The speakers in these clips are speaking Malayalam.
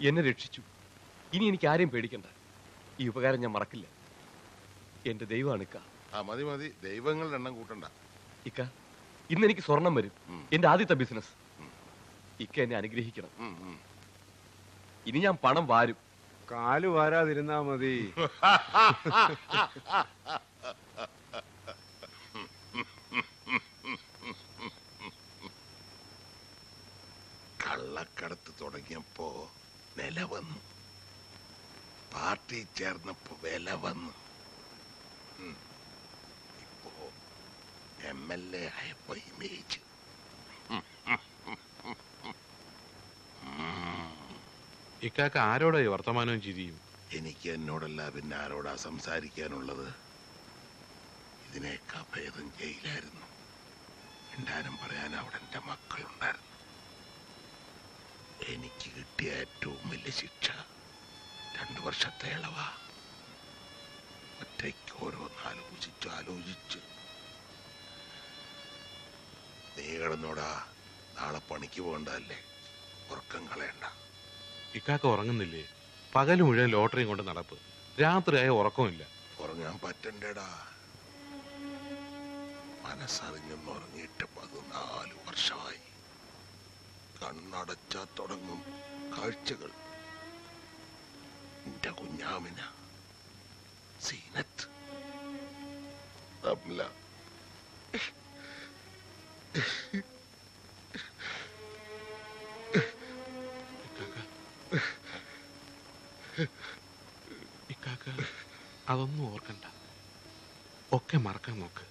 എന്നെ രക്ഷിച്ചു. ഇനി എനിക്ക് ആരെയും പേടിക്കണ്ട. ഈ ഉപകാരം ഞാൻ മറക്കില്ല. എന്റെ ദൈവമാണ് ഇക്ക. ആ മതി മതി. ദൈവങ്ങളുടെ എണ്ണം കൂട്ടണ്ട. ഇക്ക ഇന്ന് എനിക്ക് സ്വർണം വരും. ഉം. എന്റെ ആദ്യത്തെ ബിസിനസ്. ഇക്ക എന്നെ അനുഗ്രഹിക്കണം. ഉം, ഉം. ഇനി ഞാൻ പണം വാരും. കാൽ വാരാതിരുന്നാ മതി. കള്ളക്കടത്ത് തുടങ്ങിയപ്പോ നില വന്നു. പാർട്ടി ചേർന്നപ്പോ വില വന്നു. ഇപ്പോ എം എൽ എ ആയപ്പോ ഇമേജ്. ഇക്കാക്ക ആരോടാ ഈ വർത്തമാനവും ചിരിയും? എനിക്ക് എന്നോടല്ല പിന്നെ ആരോടാ സംസാരിക്കാനുള്ളത്? ഇതിനേക്കാ ഭേദം ജയിലായിരുന്നു. ഉണ്ടാനും പറയാൻ അവിടെ എന്റെ മക്കളുണ്ടായിരുന്നു. എനിക്ക് കിട്ടിയ ഏറ്റവും വലിയ ശിക്ഷ. രണ്ടു വർഷത്തെ ഇളവാ. ഒറ്റയ്ക്ക് ഓരോന്ന് ആലോചിച്ച് ആലോചിച്ച്. നീ കിടന്നോടാ. നാളെ പണിക്ക് പോകണ്ടല്ലേ ഉറക്കം കളയണ്ട. ഇക്കാക്ക ഉറങ്ങുന്നില്ലേ? പകൽ മുഴുവൻ ലോട്ടറിയും കൊണ്ട് നടപ്പ്. രാത്രിയായ ഉറക്കമില്ല ഉറങ്ങാൻ പറ്റണ്ടേടാ. മനസ്സറിഞ്ഞൊന്ന് ഉറങ്ങിയിട്ട് പതിനാല് വർഷമായി. കണ്ണടച്ചാ തുടങ്ങും കാഴ്ചകൾ. എന്റെ കുഞ്ഞാമിന സീനത്ത്. ഇക്കാക്ക. അതൊന്നും ഓർക്കണ്ട. ഒക്കെ മറക്കാൻ നോക്ക്.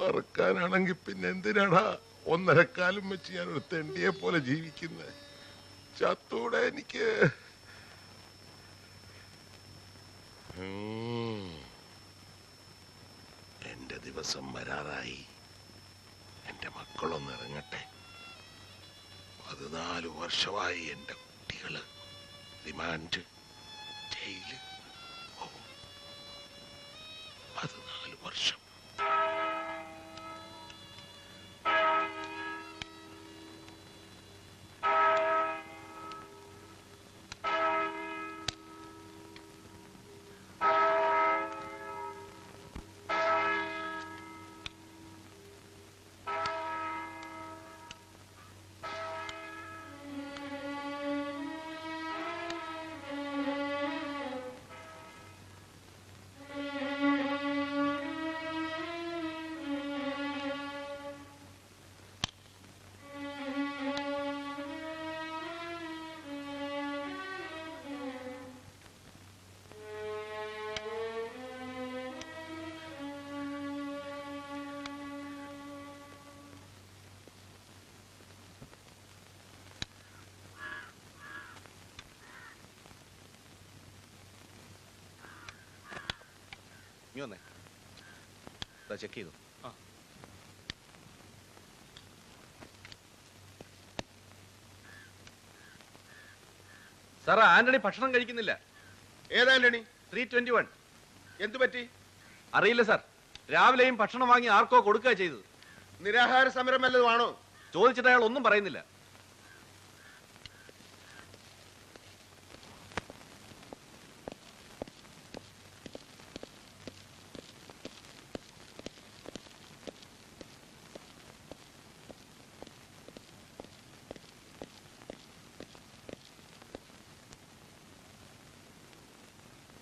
മറക്കാനാണെങ്കിൽ പിന്നെ എന്തിനാടാ ഒന്നരക്കാലം വെച്ച് ഞാൻ ഒരു തെണ്ടിയെ പോലെ ജീവിക്കുന്നത് ചത്തൂടെ എനിക്ക്. എന്റെ ദിവസം വരാറായി. എന്റെ മക്കളൊന്ന് ഇറങ്ങട്ടെ. പതിനാല് വർഷമായി എന്റെ കുട്ടികൾ റിമാൻഡ് നീ വന്നേ ചെക്ക് ചെയ്തു സാർ ആന്റണി ഭക്ഷണം കഴിക്കുന്നില്ല. ഏതാണ്ടണി ത്രീ ട്വന്റി വൺ എന്തു പറ്റി? അറിയില്ല സാർ രാവിലെയും ഭക്ഷണം വാങ്ങി ആർക്കോ കൊടുക്കുക ചെയ്തത്. നിരാഹാര സമരം വല്ലതുമാണോ ചോദിച്ചിട്ട് അയാൾ ഒന്നും പറയുന്നില്ല.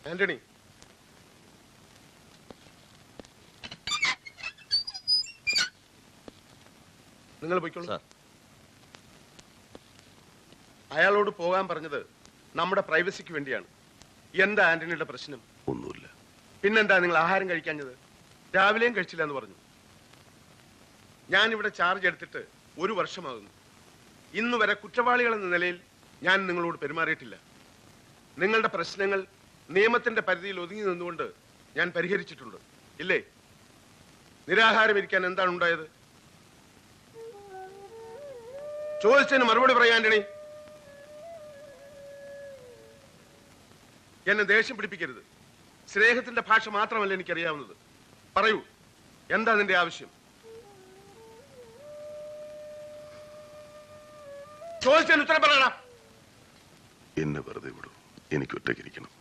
ആന്റണി. നിങ്ങൾ പോയിക്കോളൂ. സാർ. അയാളോട് പോകാൻ പറഞ്ഞത് നമ്മുടെ പ്രൈവസിക്ക് വേണ്ടിയാണ്. എന്താ ആന്റണിയുടെ പ്രശ്നം? ഒന്നുമില്ല. പിന്നെന്താ നിങ്ങൾ ആഹാരം കഴിക്കാഞ്ഞത്? രാവിലെയും കഴിച്ചില്ല എന്ന് പറഞ്ഞു. ഞാൻ ഇവിടെ ചാർജ് എടുത്തിട്ട് ഒരു വർഷമാകുന്നു. ഇന്ന് വരെ കുറ്റവാളികൾ എന്ന നിലയിൽ ഞാൻ നിങ്ങളോട് പെരുമാറിയിട്ടില്ല. നിങ്ങളുടെ പ്രശ്നങ്ങൾ നിയമത്തിന്റെ പരിധിയിൽ ഒതുങ്ങി നിന്നുകൊണ്ട് ഞാൻ പരിഹരിച്ചിട്ടുണ്ട്. ഇല്ലേ? നിരാഹാരം ഇരിക്കാൻ എന്താണ് ഉണ്ടായത്? ചോദിച്ചതിന് മറുപടി പറയാൻ ആന്റണി എന്നെ ദേഷ്യം പിടിപ്പിക്കരുത്. സ്നേഹത്തിന്റെ ഭാഷ മാത്രമല്ല എനിക്കറിയാവുന്നത്. പറയൂ എന്താ നിന്റെ ആവശ്യം? ചോദിച്ചതിന് ഉത്തരം പറയണ. എന്നെ വെറുതെ വിടൂ. എനിക്ക് ഒറ്റയ്ക്കിരിക്കണം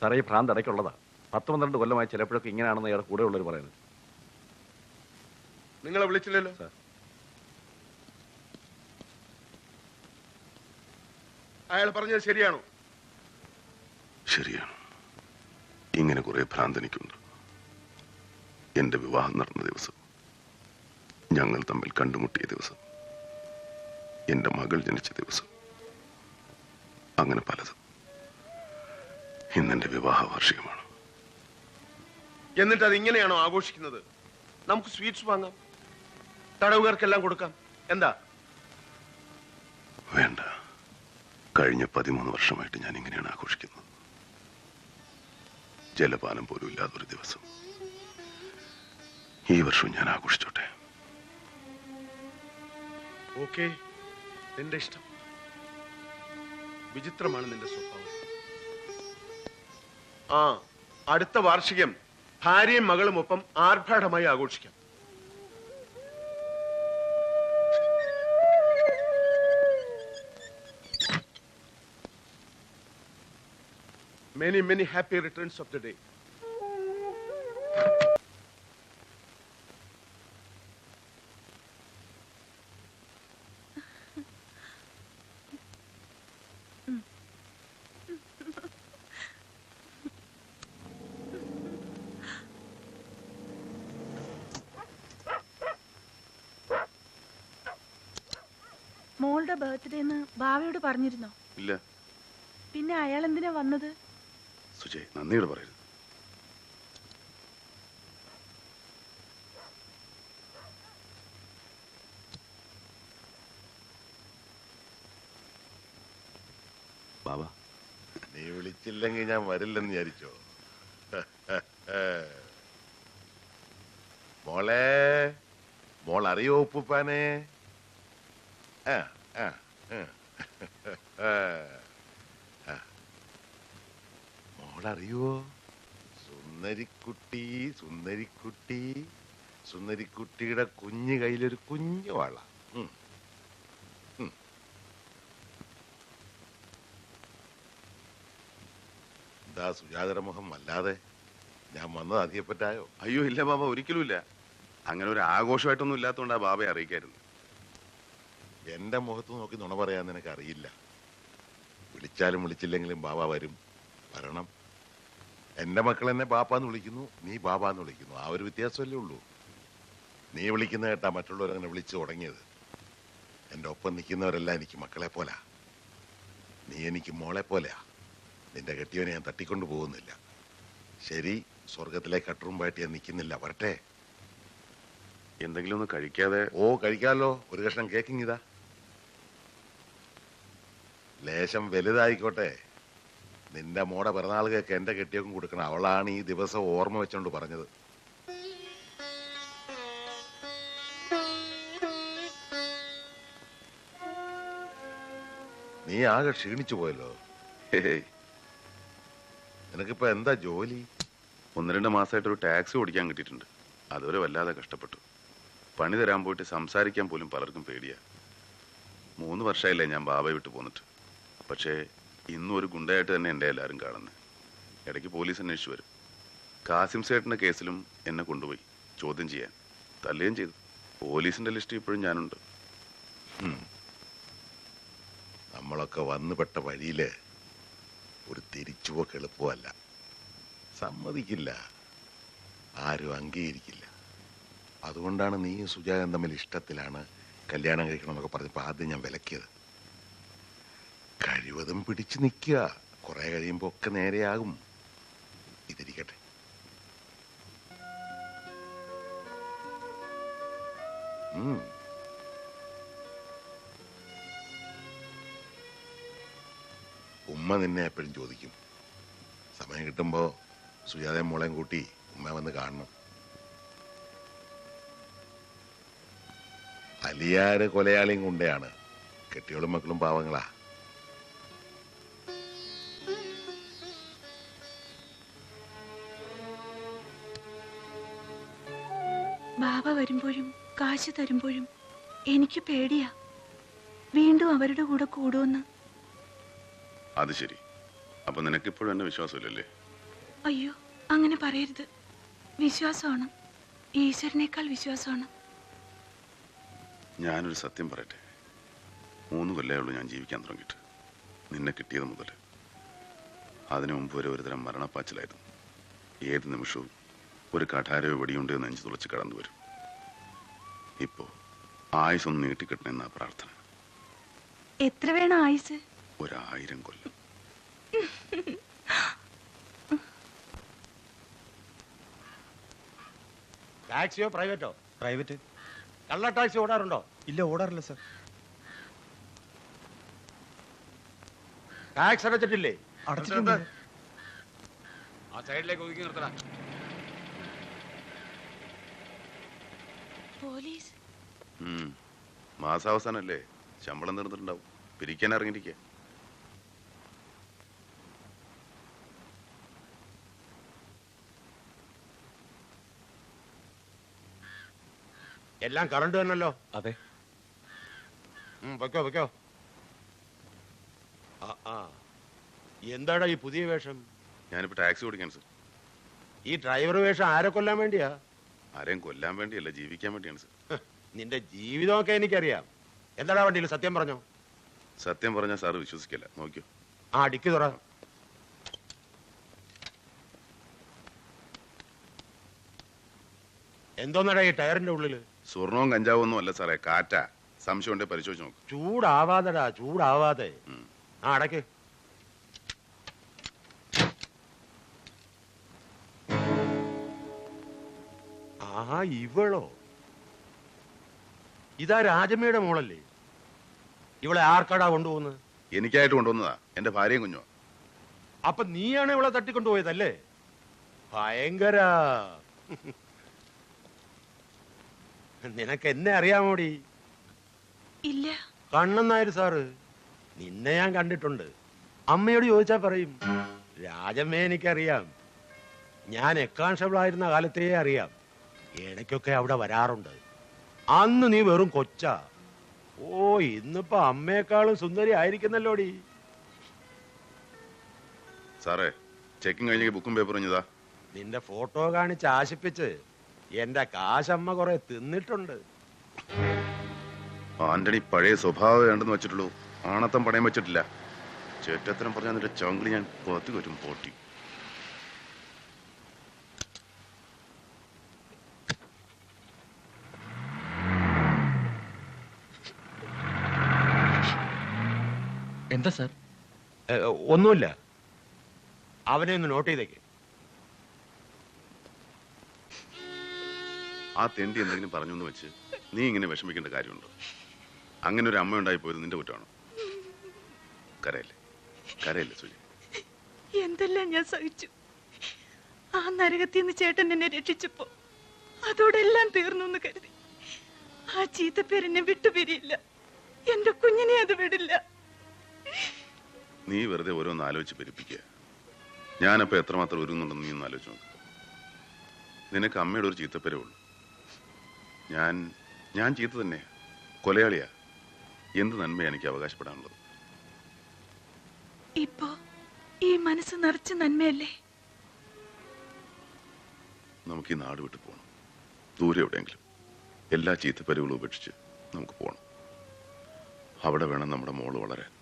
സാറേ ഈ ഭ്രാന്ത് ഇടയ്ക്കുള്ളതാ. പത്ത് പന്ത്രണ്ട് കൊല്ലമായി ചിലപ്പോഴൊക്കെ ഇങ്ങനെയാണെന്ന് ഇയാൾ കൂടെ ഉള്ളവർ പറയുന്നത്. നിങ്ങളെ വിളിച്ചില്ലല്ലോ? സാർ. അയാൾ പറഞ്ഞത് ശരിയാണോ? ശരിയാണ്. ഇങ്ങനെ കുറെ ഭ്രാന്ത് എനിക്കുണ്ട്. എന്റെ വിവാഹം നടന്ന ദിവസം ഞങ്ങൾ തമ്മിൽ കണ്ടുമുട്ടിയ ദിവസം എന്റെ മകൾ ജനിച്ച ദിവസം അങ്ങനെ പലതും. ഇന്നെന്റെ വിവാഹ വാർഷികമാണ്. എന്നിട്ട് അത് ഇങ്ങനെയാണോ ആഘോഷിക്കുന്നത്? നമുക്ക് സ്വീറ്റ്സ് വാങ്ങാം. തടവുകാർക്കെല്ലാം കൊടുക്കാം. എന്താ? വേണ്ട. കഴിഞ്ഞ പതിമൂന്ന് വർഷമായിട്ട് ഞാൻ ഇങ്ങനെയാണ് ആഘോഷിക്കുന്നത്. ജലപാനം പോലും ഇല്ലാതൊരു ദിവസം. ഈ വർഷം ഞാൻ ആഘോഷിച്ചോട്ടെ. ഓക്കെ. നിന്റെ ഇഷ്ടം. വിചിത്രമാണ് നിന്റെ സ്വഭാവം. ആ അടുത്ത വാർഷികം ഭാര്യയും മകളും ഒപ്പം ആർഭാടമായി ആഘോഷിക്കാം. Many, many happy returns of the day മോളുടെ ബർത്ത്ഡേ എന്ന് ബാവയോട് പറഞ്ഞിരുന്നോ? ഇല്ല. പിന്നെ അയാൾ എന്തിനാ വന്നത്? സുജയ് നന്ദിയോട് പറയരുത്. ബാബ. നീ വിളിച്ചില്ലെങ്കിൽ ഞാൻ വരില്ലെന്ന് വിചാരിച്ചോ? മോളെ മോൾ അറിയോ ഉപ്പുപ്പാനെ. മോളറിയോ സുന്ദരിക്കുട്ടി സുന്ദരിക്കുട്ടി. സുന്ദരിക്കുട്ടിയുടെ കുഞ്ഞു കയ്യിലൊരു കുഞ്ഞു വള. എന്താ സുജാതര മുഖം വല്ലാതെ? ഞാൻ വന്നത് അധികപ്പറ്റായോ അയ്യോ ഇല്ല ബാബ ഒരിക്കലും ഇല്ല അങ്ങനെ ഒരു ആഘോഷമായിട്ടൊന്നും ഇല്ലാത്തതുകൊണ്ട് ആ ബാബയെ അറിയിക്കായിരുന്നു. എന്റെ മുഖത്ത് നോക്കി നുണ പറയാൻ നിനക്ക് അറിയില്ല വിളിച്ചാലും വിളിച്ചില്ലെങ്കിലും ബാബ വരും. വരണം. എന്റെ മക്കൾ എന്നെ ബാപ്പാന്ന് വിളിക്കുന്നു നീ ബാബാന്ന് വിളിക്കുന്നു. ആ ഒരു വ്യത്യാസമല്ലേ ഉള്ളൂ. നീ വിളിക്കുന്ന കേട്ടാ മറ്റുള്ളവരങ്ങനെ വിളിച്ചു തുടങ്ങിയത്. എന്റെ ഒപ്പം നിൽക്കുന്നവരെല്ലാം എനിക്ക് മക്കളെ പോലാ. നീ എനിക്ക് മോളെ പോലെയാ. നിന്റെ കെട്ടിയവനെ ഞാൻ തട്ടിക്കൊണ്ടു പോകുന്നില്ല. ശരി സ്വർഗത്തിലെ കട്ടുറുമ്പായിട്ട് ഞാൻ നിൽക്കുന്നില്ല. വരട്ടെ. എന്തെങ്കിലും ഒന്ന് കഴിക്കാതെ ഓ കഴിക്കാമല്ലോ ഒരു കഷ്ണം കേക്കിങ് ഇതാ. ലേശം വലുതായിക്കോട്ടെ. നിന്റെ മോടെ പിറന്നാൾ കേക്ക് എന്റെ കെട്ടിയൊക്കെ കൊടുക്കണം. അവളാണ് ഈ ദിവസം ഓർമ്മ വെച്ചോണ്ട് പറഞ്ഞത്. നീ ആകെ ക്ഷീണിച്ചു പോയല്ലോ. നിനക്കിപ്പോ എന്താ ജോലി? ഒന്ന് രണ്ട് മാസമായിട്ട് ഒരു ടാക്സി ഓടിക്കാൻ കിട്ടിയിട്ടുണ്ട്. അതുവരെ വല്ലാതെ കഷ്ടപ്പെട്ടു. പണി തരാൻ പോയിട്ട് സംസാരിക്കാൻ പോലും പലർക്കും പേടിയാ. മൂന്ന് വർഷമായില്ലേ ഞാൻ ബാബയെ വിട്ടു പോന്നിട്ട്. പക്ഷേ ഇന്നും ഒരു ഗുണ്ടയായിട്ട് തന്നെ എന്റെ എല്ലാവരും കാണുന്നത് ഇടയ്ക്ക് പോലീസ് അന്വേഷിച്ചു വരും. കാസിം സേട്ടിന്റെ കേസിലും എന്നെ കൊണ്ടുപോയി. ചോദ്യം ചെയ്യാൻ. തല്ലുകയും ചെയ്തു. പോലീസിന്റെ ലിസ്റ്റ് ഇപ്പോഴും ഞാനുണ്ട്. നമ്മളൊക്കെ വന്നുപെട്ട വഴിയിൽ ഒരു തിരിച്ചുപോക്ക് എളുപ്പമല്ല സമ്മതിക്കില്ല. ആരും അംഗീകരിക്കില്ല. അതുകൊണ്ടാണ് നീയും സുജാതൻ തമ്മിൽ ഇഷ്ടത്തിലാണ് കല്യാണം കഴിക്കണം എന്നൊക്കെ പറഞ്ഞപ്പോൾ ആദ്യം ഞാൻ വിലക്കിയത്. കഴിവതും പിടിച്ചു നിൽക്കുക. കുറെ കഴിയുമ്പോ ഒക്കെ നേരെയാകും. ഇതിരിക്കട്ടെ. ഉമ്മ നിന്നെ എപ്പോഴും ചോദിക്കും. സമയം കിട്ടുമ്പോ സുജാതയും മോളെയും കൂട്ടി ഉമ്മ വന്ന് കാണണം. അലിയാര് കൊലയാളിയും കൊണ്ടയാണ് കെട്ടിയോളും മക്കളും പാവങ്ങളാ. വരുമ്പോഴും കാശ് തരുമ്പോഴും എനിക്ക് പേടിയാ. വീണ്ടും അവരുടെ കൂടെ കൂടുമെന്ന് അത് ശരി. അപ്പൊ നിനക്കിപ്പോഴും എന്നെ വിശ്വാസമില്ലല്ലേ? അയ്യോ അങ്ങനെ പറയരുത്. വിശ്വാസമാണ്. ഈശ്വരനേക്കാൾ വിശ്വാസമാണ്. ഞാനൊരു സത്യം പറയട്ടെ. മൂന്ന് കൊല്ലേ ഉള്ളൂ ഞാൻ ജീവിക്കാൻ തുടങ്ങിയിട്ട്. നിന്നെ കിട്ടിയത് മുതൽ അതിനു മുമ്പ് വരെ ഒരുതരം മരണപ്പാച്ചിലായിരുന്നു. ഏത് നിമിഷവും ഒരു കഠാരയോ വെടിയുണ്ട് നെഞ്ചു തുളച്ച് കടന്നു വരും ഇപ്പോ ആയുസൊന്ന് നീട്ടിക്കിട്ടണമെന്നാ പ്രാർത്ഥന. എത്ര വേണം ആയുസ്? ഒരായിരം കൊല്ലം. ടാക്സിയോ പ്രൈവറ്റോ? പ്രൈവറ്റ്. കള്ള ടാക്സി ഓടാറുണ്ടോ? ഇല്ല ഓടാറില്ല സർ. ടാക്സ് അടച്ചിട്ടില്ലേ? അടച്ചിട്ടുണ്ട്. ആ സൈഡിലേക്ക് ഒതുക്കി നിർത്തടാ. പോലീസ്. മാസാവസാനല്ലേ. ശമ്പളം തീർന്നിട്ടുണ്ടാവും. പിരിക്കാൻ ഇറങ്ങിയിരിക്കുക എല്ലാം കറണ്ട് തന്നല്ലോ അതെ. വെക്കോ വെക്കോ. ആ ആ. എന്താടാ ഈ പുതിയ വേഷം? ഞാനിപ്പോ ടാക്സി ഓടിക്കാൻ സർ. ഈ ഡ്രൈവർ വേഷം ആരെ കൊല്ലാൻ വേണ്ടിയാ? ആരെയും കൊല്ലാൻ വേണ്ടിയല്ല ജീവിക്കാൻ വേണ്ടിയാണ് സർ. നിന്റെ ജീവിതമൊക്കെ എനിക്കറിയാം. എന്താടാ വണ്ടിയിൽ സത്യം പറഞ്ഞോ? സത്യം പറഞ്ഞാൽ സാറ് വിശ്വസിക്കില്ല. നോക്കിയോ. ആ അടിക്ക് തുറ. എന്തോന്നടാ ഈ ടയറിന്റെ ഉള്ളിൽ? സ്വർണവും കഞ്ചാവും ഒന്നും അല്ല സാറേ കാറ്റാ. സംശയം ഉണ്ടെങ്കിൽ പരിശോധിച്ച് നോക്ക്. ചൂടാവാതെടാ ചൂടാവാതെ. ആ അടക്ക്. ആ ഇവളോ? ഇതാ രാജമ്മയുടെ മോളല്ലേ? ഇവളെ ആർക്കാടാ കൊണ്ടുപോകുന്നത്? എനിക്കായിട്ട് കൊണ്ടുവന്നതാ. എന്റെ ഭാര്യയും കുഞ്ഞോ അപ്പൊ നീയാണ് ഇവളെ തട്ടിക്കൊണ്ടുപോയതല്ലേ? ഭയങ്കര. നിനക്ക് എന്നെ അറിയാമോടി? ഇല്ല. കണ്ണൻ നായർ സാറ് നിന്നെ ഞാൻ കണ്ടിട്ടുണ്ട്. അമ്മയോട് ചോദിച്ചാ പറയും രാജമ്മയെ എനിക്കറിയാം. ഞാൻ എക്കാൺസ്റ്റബിൾ ആയിരുന്ന കാലത്തേ അറിയാം. ഇടയ്ക്കൊക്കെ അവിടെ വരാറുണ്ട്. അന്ന് നീ വെറും കൊച്ചാ. ഓ ഇന്നിപ്പോ അമ്മയെക്കാളും സുന്ദരി ആയിരിക്കുന്നല്ലോടി. സാറേ ചെക്കിങ് കഴിഞ്ഞ ബുക്കും പേപ്പറും ഇതാ. നിന്റെ ഫോട്ടോ കാണിച്ച് ആശിപ്പിച്ച് എന്റെ കാശമ്മ കുറെ തിന്നിട്ടുണ്ട്. ആന്റണി പഴയ സ്വഭാവം വേണ്ടെന്ന് വെച്ചിട്ടുള്ളൂ. ആണത്തം പണയം വെച്ചിട്ടില്ല. ചേറ്റത്തരം പറഞ്ഞ നിന്റെ ചങ്കിളി ഞാൻ പുറത്തു വരും പോട്ടി. എന്താ സാർ? ഒന്നുമില്ല. അവനെ ഒന്ന് നോട്ട് ചെയ്തേക്ക്. ആ തെണ്ടി എന്തെങ്കിലും പറഞ്ഞു എന്ന് വെച്ച് നീ ഇങ്ങനെ വിഷമിക്കേണ്ട കാര്യമുണ്ടോ? അങ്ങനെ ഒരു അമ്മ ഉണ്ടായി പോയത് നിന്റെ കുറ്റമാണോ? കരയല്ലേ? കരയല്ലേ സുജി? എന്തെല്ലാം ഞാൻ സഹിച്ചു? ആ നരകത്തിൽ നിന്ന് ചേട്ടൻ എന്നെ രക്ഷിച്ചപ്പോ അതോടെല്ലാം തീർന്നു എന്ന് കരുതി. ആ ചീത്തപ്പേരെന്നെ വിട്ടുപിരിയില്ല. എന്റെ കുഞ്ഞിനെ അത് വിടില്ല. നീ വെറുതെ ഓരോന്ന് ആലോചിച്ച് പെരുപ്പിക്കുക. ഞാനപ്പോ എത്രമാത്രം ഒരുങ്ങുന്നുണ്ടെന്ന് നീ ഒന്ന് ആലോചിച്ച് നോക്ക്. നിനക്ക് അമ്മയുടെ ഒരു ചീത്തപ്പേരേ ഉള്ളൂ. ഞാൻ ഞാൻ ചീത്ത തന്നെ. കൊലയാളിയാ. എന്ത് നന്മയാണ് എനിക്ക് അവകാശപ്പെടാനുള്ളത്? ഇപ്പോ ഈ മനസ്സ് നിറച്ച് നന്മയല്ലേ? നമുക്ക് ഈ നാട് വിട്ടു പോകണം ദൂരെ എവിടെയെങ്കിലും എല്ലാ ചീത്തപ്പേരുകളും ഉപേക്ഷിച്ച് നമുക്ക് പോകണം അവിടെ വേണം നമ്മുടെ മോൾ വളരാൻ.